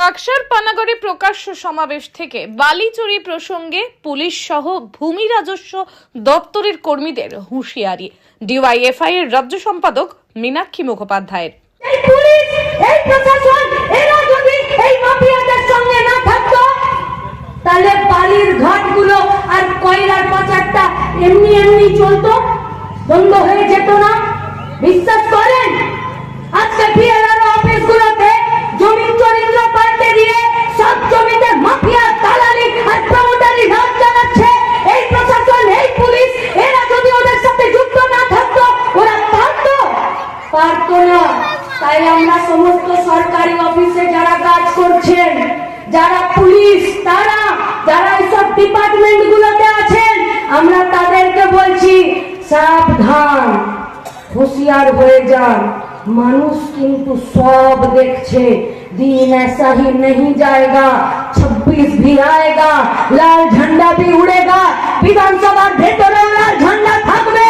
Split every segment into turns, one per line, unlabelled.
বাক্সার পানাগড়ে প্রকাশ্য সমাবেশ থেকে বালি চুরি প্রসঙ্গে পুলিশ সহ ভূমি রাজস্ব দপ্তরের কর্মীদের হুঁশিয়ারি। ডিওয়াইএফআই এর রাজ্য সম্পাদক মীনাক্ষী মুখোপাধ্যায়ের।
তাহলে বালির ঘাটগুলো আর কয়লার পাচারটা এমনি এমনি চলতো, বন্ধ হয়ে যেত না। বিশ্বাস করেন? আজকে কাজ করছেন যারা পুলিশ তারা যারা এইসব ডিপার্টমেন্ট গুলোতে আছেন আমরা তাদেরকে বলছি সাবধান হুঁশিয়ার হয়ে যান মানুষ কিন্তু সব দেখছে दिन ऐसा ही नहीं जाएगा 26 भी आएगा लाल झंडा भी उड़ेगा বিধানসভার ভেতরে লাল ঝান্ডা থাকবে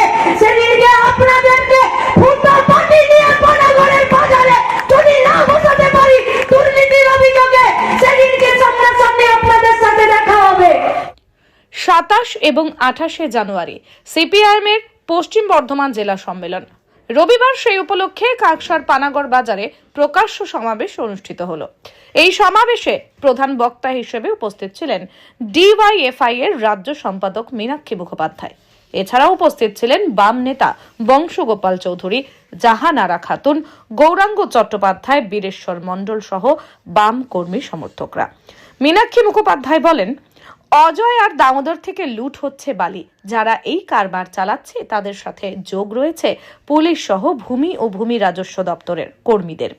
আঠাশে জানুয়ারি। সিপিআইএম এর পশ্চিম বর্ধমান জেলা সম্মেলন। রবিবার সেই উপলক্ষে কাকসার পানাগড় বাজারে প্রকাশ্য সমাবেশ অনুষ্ঠিত হলো। এই সমাবেশে প্রধান বক্তা হিসেবে উপস্থিত ছিলেন ডিওয়াইএফআই এর রাজ্য সম্পাদক মীনাক্ষী মুখোপাধ্যায়। এছাড়াও উপস্থিত ছিলেন বাম নেতা বংশগোপাল চৌধুরী, জাহানারা খাতুন, গৌরাঙ্গ চট্টোপাধ্যায়, বীরেশ্বর মণ্ডল সহ বাম কর্মী সমর্থকরা। মীনাক্ষী মুখোপাধ্যায় বলেন অজয় আর দামোদর থেকে লুট হচ্ছে বালি। যারা এই কারবার চালাচ্ছে, তাদের সাথে যোগ রয়েছে পুলিশ সহ ভূমি ও ভূমি রাজস্ব দপ্তরের কর্মীদের।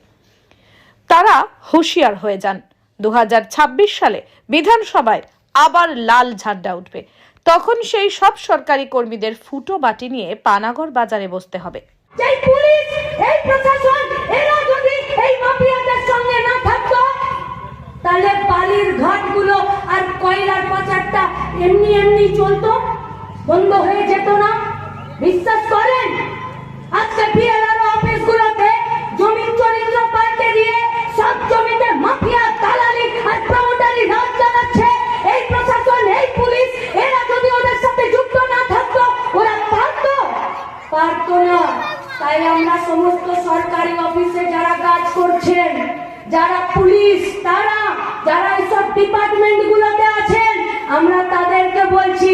তারা হুঁশিয়ার হয়ে যান। দু হাজার ছাব্বিশ সালে বিধানসভায় আবার লাল ঝান্ডা উঠবে। তখন সেই সব সরকারি কর্মীদের ফুটো বাটি নিয়ে পানাগড় বাজারে বসতে হবে।
যারা পুলিশ তারা যারা এইসব ডিপার্টমেন্ট গুলোতে আছেন আমরা তাদেরকে বলছি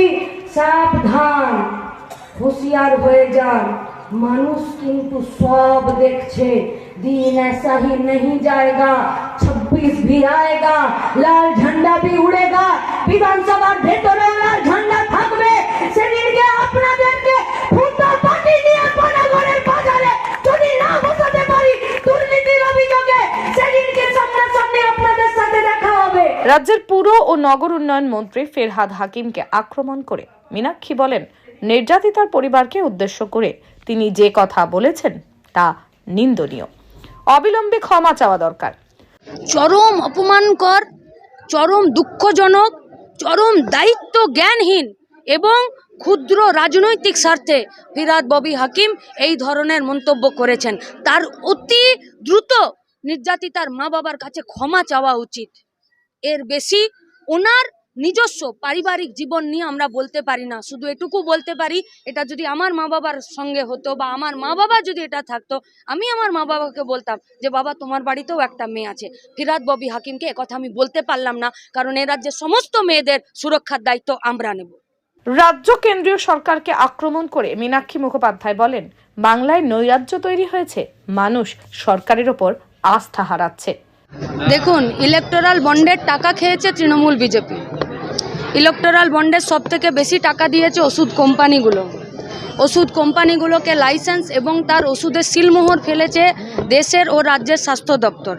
সাবধান হুঁশিয়ার হয়ে যান মানুষ কিন্তু সব দেখছে दिन ऐसा ही नहीं जाएगा 26 भी आएगा लाल झंडा भी उड़ेगा বিধানসভার ভেতরে
রাজ্যের পুর ও নগর উন্নয়ন মন্ত্রী ফেরহাদ হাকিমকে আক্রমণ করে। মীনাক্ষী বলেন, নির্যাতিতার পরিবারকে উদ্দেশ্য করে তিনি যে কথা বলেছেন তা নিন্দনীয়। অবিলম্বে ক্ষমা চাওয়া দরকার।
চরম অপমানকর চরম দুঃখজনক, চরম দায়িত্ব জ্ঞানহীন এবং ক্ষুদ্র রাজনৈতিক স্বার্থে ফিরাদ ববি হাকিম এই ধরনের মন্তব্য করেছেন। তার অতি দ্রুত নির্যাতিতার মা বাবার কাছে ক্ষমা চাওয়া উচিত। এর বেশি ওনার নিজস্ব পারিবারিক জীবন নিয়ে আমরা বলতে পারি না। শুধু এটুকু বলতে পারি, এটা যদি আমার মা বাবার সঙ্গে হতো বা আমার মা বাবা যদি এটা থাকতো, আমি আমার মা বাবাকে বলতাম যে, বাবা, তোমার বাড়িতেও একটা মেয়ে আছে। ফিরাদ ববি হাকিমকে একথা আমি বলতে পারলাম না, কারণ এ রাজ্যের সমস্ত মেয়েদের সুরক্ষার দায়িত্ব আমরা নেব।
রাজ্য কেন্দ্রীয় সরকারকে আক্রমণ করে মীনাক্ষী মুখোপাধ্যায় বলেন, বাংলায় নৈরাজ্য তৈরি হয়েছে, মানুষ সরকারের ওপর আস্থা হারাচ্ছে।
দেখুন ইলেকটোরাল বন্ডের টাকা খেয়েছে তৃণমূল বিজেপি। ইলেকটোরাল বন্ডের সব থেকে বেশি টাকা দিয়েছে ওষুধ কোম্পানিগুলো। ওষুধ কোম্পানিগুলোকে লাইসেন্স এবং তার ওষুধের সিলমোহর ফেলেছে দেশের ও রাজ্যের স্বাস্থ্য দপ্তর।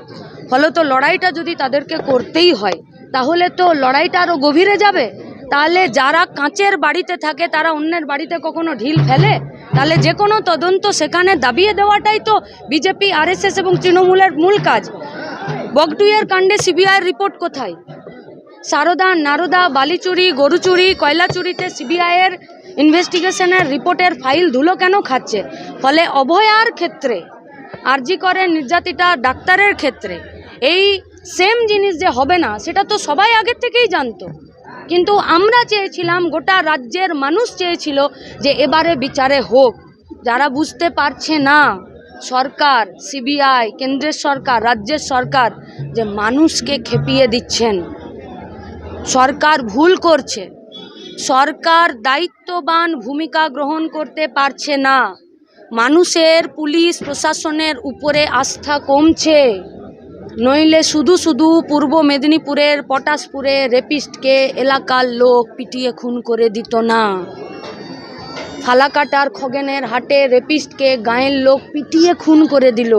ফলত লড়াইটা যদি তাদেরকে করতেই হয়, তাহলে তো লড়াইটা আরও গভীরে যাবে। তাহলে যারা কাঁচের বাড়িতে থাকে, তারা অন্যের বাড়িতে কখনো ঢিল ফেলে? তাহলে যে কোনো তদন্ত সেখানে দাবিয়ে দেওয়াটাই তো বিজেপি আরএসএস এবং তৃণমূলের মূল কাজ। বগটুইয়ের কাণ্ডে সিবিআইয়ের রিপোর্ট কোথায়? সারদা, নারদা, বালিচুরি গরু চুরি কয়লা চুরিতে সিবিআইয়ের ইনভেস্টিগেশনের রিপোর্টের ফাইল ধুলো কেন খাচ্ছে? ফলে অভয়ার ক্ষেত্রে, আরজি করে নির্যাতিতা ডাক্তারের ক্ষেত্রে, এই সেম জিনিস যে হবে না, সেটা তো সবাই আগের থেকেই জানতো। কিন্তু আমরা চেয়েছিলাম, গোটা রাজ্যের মানুষ চেয়েছিল যে এবারে বিচারে হোক, যারা বুঝতে পারছে না। সরকার সিবিআই কেন্দ্রের সরকার, রাজ্যের সরকার যে মানুষকে খেপিয়ে দিচ্ছেন। সরকার ভুল করছে। সরকার দায়িত্ববান ভূমিকা গ্রহণ করতে পারছে না। মানুষের, পুলিশ, প্রশাসনের উপরে আস্থা কমছে। নইলে শুধু শুধু পূর্ব মেদিনীপুরের পটাশপুরে রেপিস্টকে এলাকার লোক পিটিয়ে খুন করে দিত না। ফালাকাটার খগেনের হাটে রেপিস্টকে গায়ের লোক পিটিয়ে খুন করে দিল।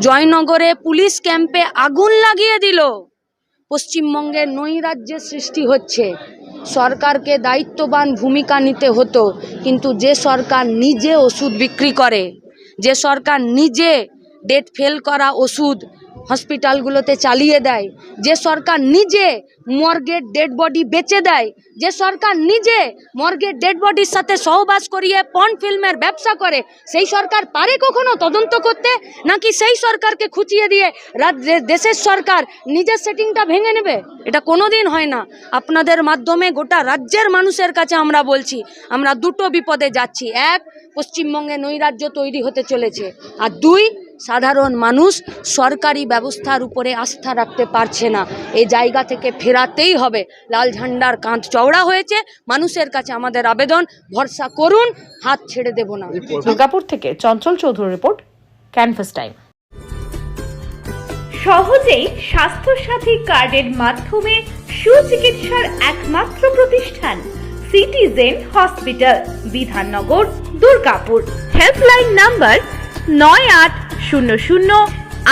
জয়নগরে পুলিশ ক্যাম্পে আগুন লাগিয়ে দিল। পশ্চিমবঙ্গে নৈরাজ্যের সৃষ্টি হচ্ছে। সরকারকে দায়িত্ববান ভূমিকা নিতে হতো, কিন্তু যে সরকার নিজে ওষুধ বিক্রি করে, যে সরকার নিজে ডেট ফেল করা ওষুধ হসপিটালগুলোতে চালিয়ে দেয়। যে সরকার নিজে মর্গের ডেড বডি বেচে দেয়, যে সরকার নিজে মর্গের ডেড বডির সাথে সহবাস করিয়ে পন ফিল্মের ব্যবসা করে, সেই সরকার পারে কখনো তদন্ত করতে? নাকি সেই সরকারকে খুঁচিয়ে দিয়ে দেশের সরকার নিজের সেটিংটা ভেঙে নেবে? এটা কোনো দিন হয় না। আপনাদের মাধ্যমে গোটা রাজ্যের মানুষের কাছে আমরা বলছি, আমরা দুটো বিপদে যাচ্ছি। এক, পশ্চিমবঙ্গে নৈরাজ্য তৈরি হতে চলেছে। আর দুই সাধারণ মানুষ সরকারি ব্যবস্থার উপরে আস্থা রাখতে পারছে না। এই জায়গা থেকে ফেরাতেই হবে। লাল ঝান্ডার কাঁধ চওড়া হয়েছে। মানুষের কাছে আমাদের আবেদন। ভরসা করুন হাত ছেড়ে দেব না।
দুর্গাপুর থেকে Chanchal Chowdhury report canvas time
সহজেই স্বাস্থ্যসাথী কার্ডের মাধ্যমে সুচিকিৎসার একমাত্র প্রতিষ্ঠান citizen hospital Bidhannagar Durgapur. Helpline number নয় আট শূন্য শূন্য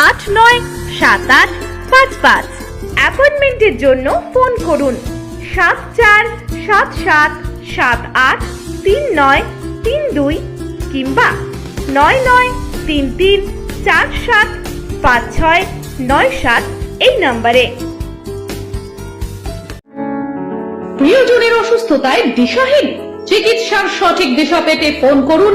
আট নয় সাত আট পাঁচ পাঁচ। অ্যাপয়েন্টমেন্টের জন্য ফোন করুন। সাত চার সাত সাত সাত আট তিন নয় তিন দুই কিংবা নয় নয় তিন তিন চার সাত পাঁচ ছয় নয় সাত এই নম্বরে।
প্রিয়জনের অসুস্থতায় দিশাহীন। চিকিৎসার সঠিক দিশা পেতে ফোন করুন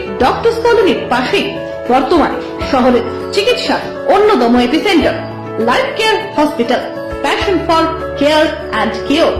ডক্টরস কলোনির পাশেই বর্তমানে শহরের চিকিৎসার অন্যতম epicentre life care hospital passion for care and cure